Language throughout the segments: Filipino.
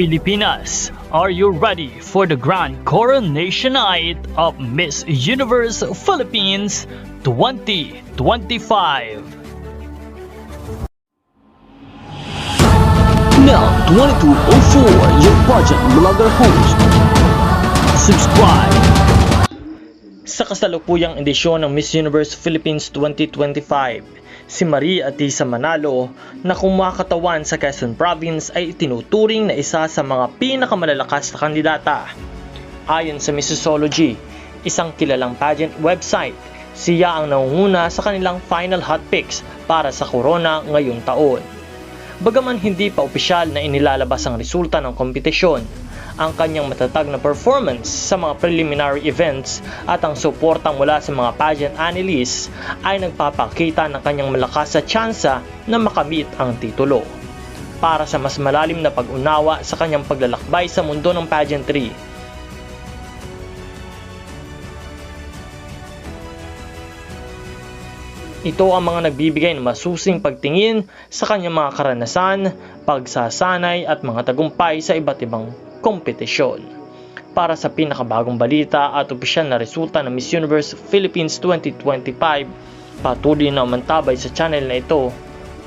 Pilipinas, are you ready for the grand coronation night of Miss Universe Philippines 2025? Now 2204, your budget blogger host. Subscribe! Sa kasalukuyang edisyon ng Miss Universe Philippines 2025, si Marie Atisa Manalo na kumakatawan sa Quezon Province ay itinuturing na isa sa mga pinakamalalakas na kandidata. Ayon sa Missology, isang kilalang pageant website, siya ang nangunguna sa kanilang final hot picks para sa corona ngayong taon. Bagaman hindi pa opisyal na inilalabas ang resulta ng kompetisyon, ang kanyang matatag na performance sa mga preliminary events at ang suportang mula sa mga pageant analysts ay nagpapakita ng kanyang malakas sa tsansa na makamit ang titulo. Para sa mas malalim na pag-unawa sa kanyang paglalakbay sa mundo ng pageantry, Ito ang mga nagbibigay ng masusing pagtingin sa kanyang mga karanasan, pagsasanay at mga tagumpay sa iba't ibang kompetisyon. Para sa pinakabagong balita at opisyal na resulta ng Miss Universe Philippines 2025, patuloy na umantabay sa channel na ito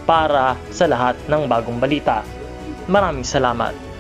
para sa lahat ng bagong balita. Maraming salamat.